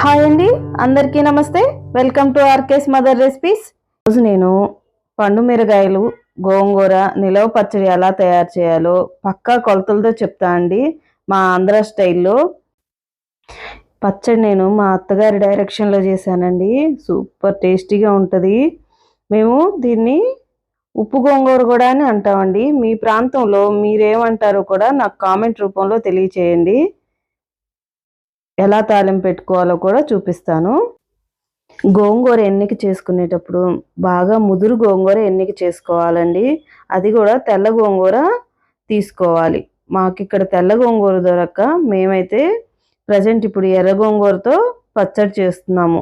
Hi అండి అందరికీ నమస్తే. Welcome to RK's mother recipes రోజు నేను పండు మిరగాయలు గోంగూర నిలవ పచ్చడి ఎలా తయారు చేయాలో పక్కా కొలతలతో చెప్తా అండి. మా ఆంధ్ర స్టైల్లో పచ్చడి నేను మా అత్తగారి డైరెక్షన్లో చేశానండి. సూపర్ టేస్టీగా ఉంటుంది. మేము దీన్ని ఉప్పు గోంగూర కూడా అని అంటామండి. మీ ప్రాంతంలో మీరేమంటారో కూడా నాకు కామెంట్ రూపంలో తెలియచేయండి. ఎలా తాలింపు పెట్టుకోవాలో కూడా చూపిస్తాను. గోంగూర ఎన్నిక చేసుకునేటప్పుడు బాగా ముదురు గోంగూర ఎన్నిక చేసుకోవాలండి. అది కూడా తెల్ల గోంగూర తీసుకోవాలి. మాకు ఇక్కడ తెల్ల గోంగూర దొరక్క మేమైతే ప్రజెంట్ ఇప్పుడు ఎర్ర గోంగూరతో పచ్చడి చేస్తున్నాము.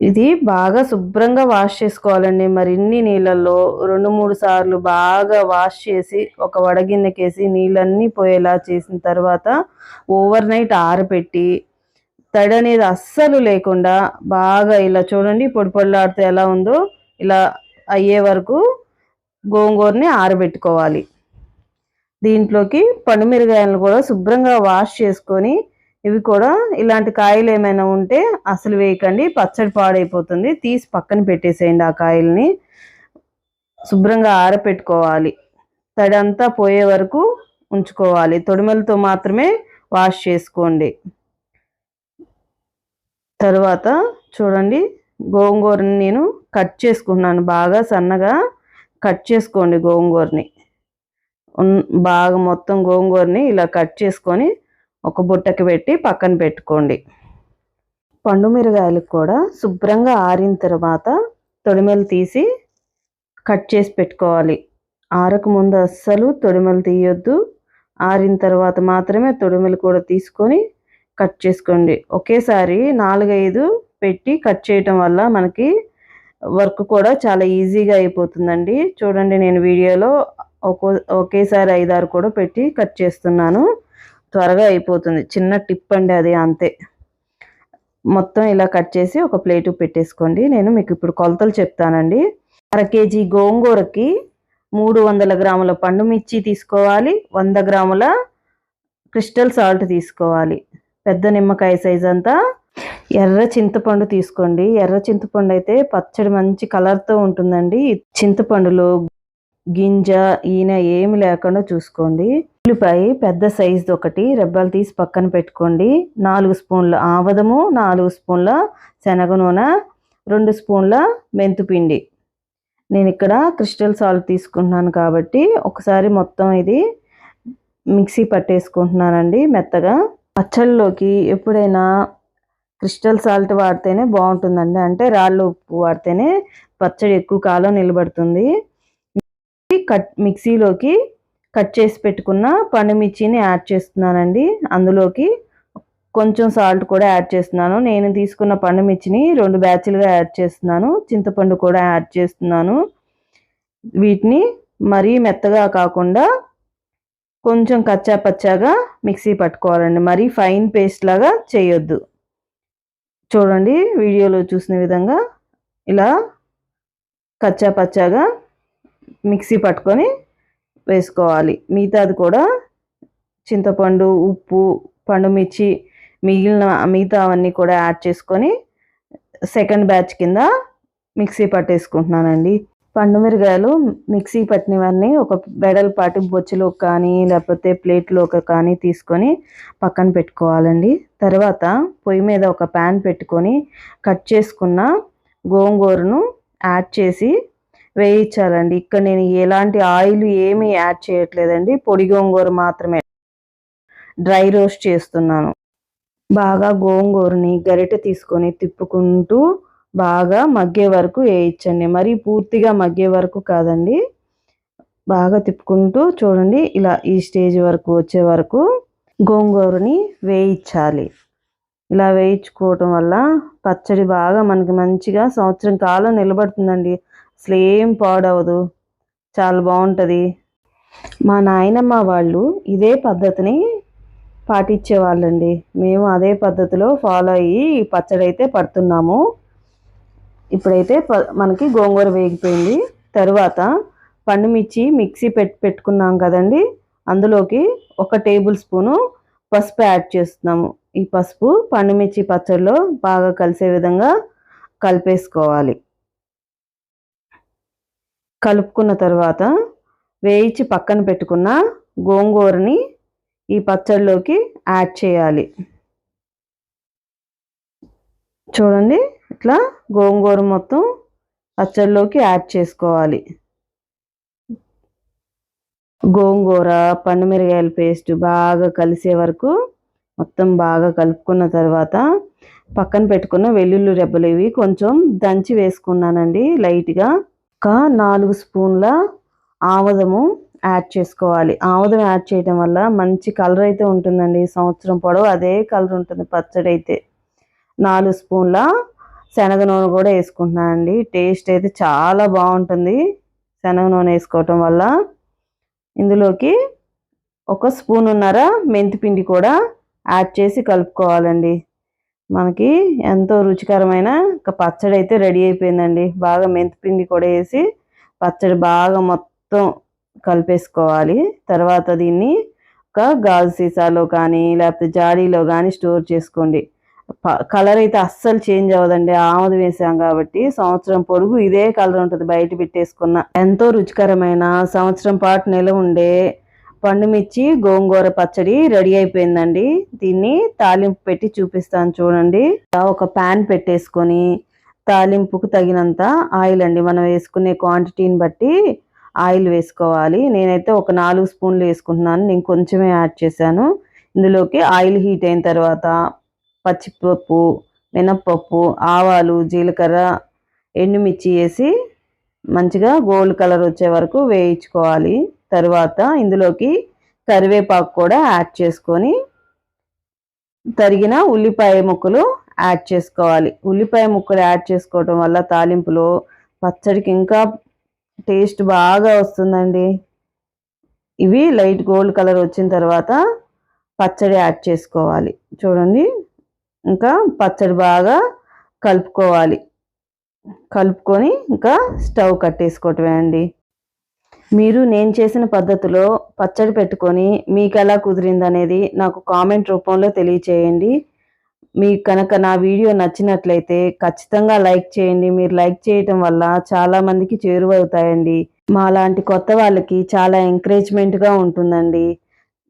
ఇది బాగా శుభ్రంగా వాష్ చేసుకోవాలండి. మరిన్ని నీళ్ళల్లో రెండు మూడు సార్లు బాగా వాష్ చేసి ఒక వడగిన్నెకేసి నీళ్ళన్నీ పోయేలా చేసిన తర్వాత ఓవర్ నైట్ ఆరబెట్టి తడి అనేది అస్సలు లేకుండా బాగా ఇలా చూడండి పొడి పొడిలాడితే ఎలా ఉందో ఇలా అయ్యే వరకు గోంగూరని ఆరబెట్టుకోవాలి. దీంట్లోకి పండుమిరగాయలను కూడా శుభ్రంగా వాష్ చేసుకొని ఇవి కూడా ఇలాంటి కాయలు ఏమైనా ఉంటే అసలు వేయకండి పచ్చడి పాడైపోతుంది. తీసి పక్కన పెట్టేసేయండి ఆ కాయల్ని. శుభ్రంగా ఆరపెట్టుకోవాలి. తడి అంతా పోయే వరకు ఉంచుకోవాలి. తొడిమలతో మాత్రమే వాష్ చేసుకోండి. తర్వాత చూడండి గోంగూరని నేను కట్ చేసుకున్నాను బాగా సన్నగా కట్ చేసుకోండి గోంగూరని. బాగా మొత్తం గోంగూరని ఇలా కట్ చేసుకొని ఒక బుట్టకి పెట్టి పక్కన పెట్టుకోండి. పండు మిరగాయలకు కూడా శుభ్రంగా ఆరిన తర్వాత తొడిమెలు తీసి కట్ చేసి పెట్టుకోవాలి. ఆరకు ముందు అస్సలు తొడిమలు తీయొద్దు. ఆరిన తర్వాత మాత్రమే తొడిమలు కూడా తీసుకొని కట్ చేసుకోండి. ఒకేసారి నాలుగైదు పెట్టి కట్ చేయటం వల్ల మనకి వర్క్ కూడా చాలా ఈజీగా అయిపోతుందండి. చూడండి నేను వీడియోలో ఒక్కో ఒకేసారి ఐదారు కూడా పెట్టి కట్ చేస్తున్నాను. త్వరగా అయిపోతుంది. చిన్న టిప్ అండి అది అంతే. మొత్తం ఇలా కట్ చేసి ఒక ప్లేటు పెట్టేసుకోండి. నేను మీకు ఇప్పుడు కొలతలు చెప్తానండి. అర కేజీ గోంగూరకి మూడు వందల గ్రాముల పండు మిర్చి తీసుకోవాలి. వంద గ్రాముల క్రిస్టల్ సాల్ట్ తీసుకోవాలి. పెద్ద నిమ్మకాయ సైజ్ అంతా ఎర్ర చింతపండు తీసుకోండి. ఎర్ర చింతపండు అయితే పచ్చడి మంచి కలర్తో ఉంటుందండి. చింతపండులో గింజ ఈయన ఏమి లేకుండా చూసుకోండి. ఉల్లిపాయ పెద్ద సైజు ఒకటి రెబ్బలు తీసి పక్కన పెట్టుకోండి. నాలుగు స్పూన్ల ఆవదము నాలుగు స్పూన్ల శనగ నూనె రెండు స్పూన్ల మెంతుపిండి. నేను ఇక్కడ క్రిస్టల్ సాల్ట్ తీసుకుంటున్నాను కాబట్టి ఒకసారి మొత్తం ఇది మిక్సీ పట్టేసుకుంటున్నానండి మెత్తగా. పచ్చళ్ళలోకి ఎప్పుడైనా క్రిస్టల్ సాల్ట్ వాడితేనే బాగుంటుందండి. అంటే రాళ్ళు ఉప్పు వాడితేనే పచ్చడి ఎక్కువ కాలం నిలబడుతుంది. కట్ మిక్సీలోకి కట్ చేసి పెట్టుకున్న పండుమిర్చిని యాడ్ చేస్తున్నానండి. అందులోకి కొంచెం సాల్ట్ కూడా యాడ్ చేస్తున్నాను. నేను తీసుకున్న పండుమిర్చిని రెండు బ్యాచ్లుగా యాడ్ చేస్తున్నాను. చింతపండు కూడా యాడ్ చేస్తున్నాను. వీటిని మరీ మెత్తగా కాకుండా కొంచెం కచ్చా పచ్చాగా మిక్సీ పట్టుకోవాలండి. మరీ ఫైన్ పేస్ట్ లాగా చేయొద్దు. చూడండి వీడియోలో చూసిన విధంగా ఇలా కచ్చా పచ్చాగా మిక్సీ పట్టుకొని వేసుకోవాలి. మిగతాది కూడా చింతపండు ఉప్పు పండుమిర్చి మిగిలిన మిగతా అవన్నీ కూడా యాడ్ చేసుకొని సెకండ్ బ్యాచ్ కింద మిక్సీ పట్టేసుకుంటున్నానండి. పండు మిరగాయలు మిక్సీ పట్టినవన్నీ ఒక బెడలపాటి బొచ్చులో కానీ లేకపోతే ప్లేట్లో కానీ తీసుకొని పక్కన పెట్టుకోవాలండి. తర్వాత పొయ్యి మీద ఒక ప్యాన్ పెట్టుకొని కట్ చేసుకున్న గోంగూరను యాడ్ చేసి వేయించాలండి. ఇక్కడ నేను ఎలాంటి ఆయిల్ ఏమీ యాడ్ చేయట్లేదండి. పొడి గోంగూర మాత్రమే. డ్రై రోస్ట్ చేస్తున్నాను. బాగా గోంగూరని గరిటె తీసుకొని తిప్పుకుంటూ బాగా మగ్గే వరకు వేయించండి. మరి పూర్తిగా మగ్గే వరకు కాదండి. బాగా తిప్పుకుంటూ చూడండి. ఇలా ఈ స్టేజ్ వరకు వచ్చే వరకు గోంగూరని వేయించాలి. ఇలా వేయించుకోవటం వల్ల పచ్చడి బాగా మనకి మంచిగా సంవత్సరం కాలం నిలబడుతుందండి. అసలు ఏం పాడవదు. చాలా బాగుంటుంది. మా నాయనమ్మ వాళ్ళు ఇదే పద్ధతిని పాటించేవాళ్ళండి. మేము అదే పద్ధతిలో ఫాలో అయ్యి ఈ పచ్చడి అయితే పడుతున్నాము. ఇప్పుడైతే మనకి గోంగూర వేగిపోయింది. తర్వాత పండుమిర్చి మిక్సీ పెట్టి పెట్టుకున్నాం కదండి. అందులోకి ఒక టేబుల్ స్పూను పసుపు యాడ్ చేస్తున్నాము. ఈ పసుపు పండుమిర్చి పచ్చడిలో బాగా కలిసే విధంగా కలిపేసుకోవాలి. కలుపుకున్న తర్వాత వేయించి పక్కన పెట్టుకున్న గోంగూరని ఈ పచ్చడిలోకి యాడ్ చేయాలి. చూడండి ఇట్లా గోంగూర మొత్తం పచ్చడిలోకి యాడ్ చేసుకోవాలి. గోంగూర పండుమిరగాయల పేస్ట్ బాగా కలిసే వరకు మొత్తం బాగా కలుపుకున్న తర్వాత పక్కన పెట్టుకున్న వెల్లుల్లి రెబ్బలు ఇవి కొంచెం దంచి వేసుకున్నానండి లైట్గా. ఒక నాలుగు స్పూన్ల ఆముదము యాడ్ చేసుకోవాలి. ఆముదం యాడ్ చేయడం వల్ల మంచి కలర్ అయితే ఉంటుందండి. సంవత్సరం పొడవు అదే కలర్ ఉంటుంది. పచ్చడి అయితే నాలుగు స్పూన్ల శనగ నూనె కూడా వేసుకుంటున్నానండి టేస్ట్ అయితే చాలా బాగుంటుంది. శనగ నూనె వేసుకోవటం వల్ల ఇందులోకి ఒక స్పూన్ ఉన్నర మెంతిపిండి కూడా యాడ్ చేసి కలుపుకోవాలండి. మనకి ఎంతో రుచికరమైన ఒక పచ్చడి అయితే రెడీ అయిపోయిందండి. బాగా మెంతిపిండి కూడా వేసి పచ్చడి బాగా మొత్తం కలిపేసుకోవాలి. తర్వాత దీన్ని ఒక గాజు సీసాలో కానీ లేకపోతే జాడీలో కానీ స్టోర్ చేసుకోండి. కలర్ అయితే అస్సలు చేంజ్ అవ్వదండి. ఆముదం వేసాం కాబట్టి సంవత్సరం పొడుగు ఇదే కలర్ ఉంటుంది బయట పెట్టేసుకున్న. ఎంతో రుచికరమైన సంవత్సరం పాటు నిలవ ఉండే పండుమిర్చి గోంగూర పచ్చడి రెడీ అయిపోయిందండి. దీన్ని తాలింపు పెట్టి చూపిస్తాను చూడండి. ఒక ప్యాన్ పెట్టేసుకొని తాలింపుకు తగినంత ఆయిల్ అండి. మనం వేసుకునే క్వాంటిటీని బట్టి ఆయిల్ వేసుకోవాలి. నేనైతే ఒక నాలుగు స్పూన్లు వేసుకుంటున్నాను. నేను కొంచెమే యాడ్ చేశాను. ఇందులోకి ఆయిల్ హీట్ అయిన తర్వాత పచ్చిపప్పు మినప్పప్పు ఆవాలు జీలకర్ర ఎండుమిర్చి వేసి మంచిగా గోల్డ్ కలర్ వచ్చే వరకు వేయించుకోవాలి. తర్వాత ఇందులోకి కరివేపాకు కూడా యాడ్ చేసుకొని తరిగిన ఉల్లిపాయ ముక్కలు యాడ్ చేసుకోవాలి. ఉల్లిపాయ ముక్కలు యాడ్ చేసుకోవటం వల్ల తాలింపులో పచ్చడికి ఇంకా టేస్ట్ బాగా వస్తుందండి. ఇవి లైట్ గోల్డ్ కలర్ వచ్చిన తర్వాత పచ్చడి యాడ్ చేసుకోవాలి. చూడండి ఇంకా పచ్చడి బాగా కలుపుకోవాలి. కలుపుకొని ఇంకా స్టవ్ కట్టేసుకోవటమే అండి. మీరు నేను చేసిన పద్ధతిలో పచ్చడి పెట్టుకొని మీకు ఎలా కుదిరింది అనేది నాకు కామెంట్ రూపంలో తెలియచేయండి. మీకు కనుక నా వీడియో నచ్చినట్లయితే ఖచ్చితంగా లైక్ చేయండి. మీరు లైక్ చేయటం వల్ల చాలామందికి చేరువవుతాయండి. మా లాంటి కొత్త వాళ్ళకి చాలా ఎంకరేజ్మెంట్గా ఉంటుందండి.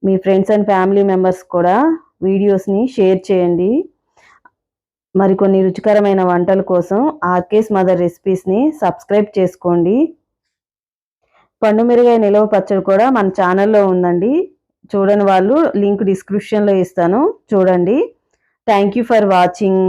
మీ ఫ్రెండ్స్ అండ్ ఫ్యామిలీ మెంబర్స్ కూడా వీడియోస్ని షేర్ చేయండి. మరికొన్ని రుచికరమైన వంటల కోసం ఆర్కేస్ మదర్ రెసిపీస్ని సబ్స్క్రైబ్ చేసుకోండి. పండుమిరగాయ నిలవ పచ్చడి కూడా మన ఛానల్లో ఉందండి. చూడని వాళ్ళు లింక్ డిస్క్రిప్షన్లో ఇస్తాను. చూడండి. Thank you for watching